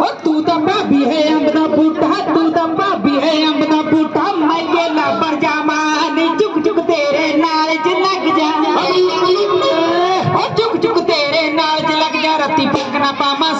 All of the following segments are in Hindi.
हो तू दबा भी है अमरा बूटा तू दबा भी है अमरा बूटा। मैं ये जामा चुक चुक तेरे नाल लग जा। ओ तेरे नाल लग जा। रती पंगना पामा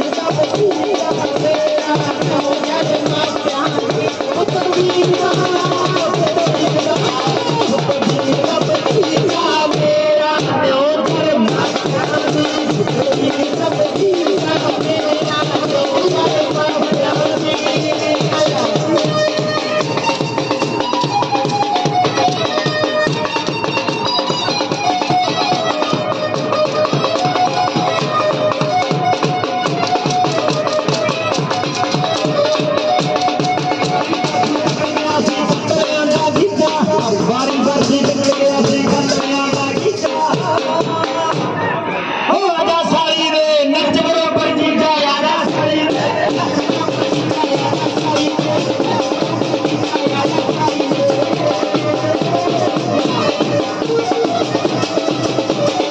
Thank you. が聞いてくれてますね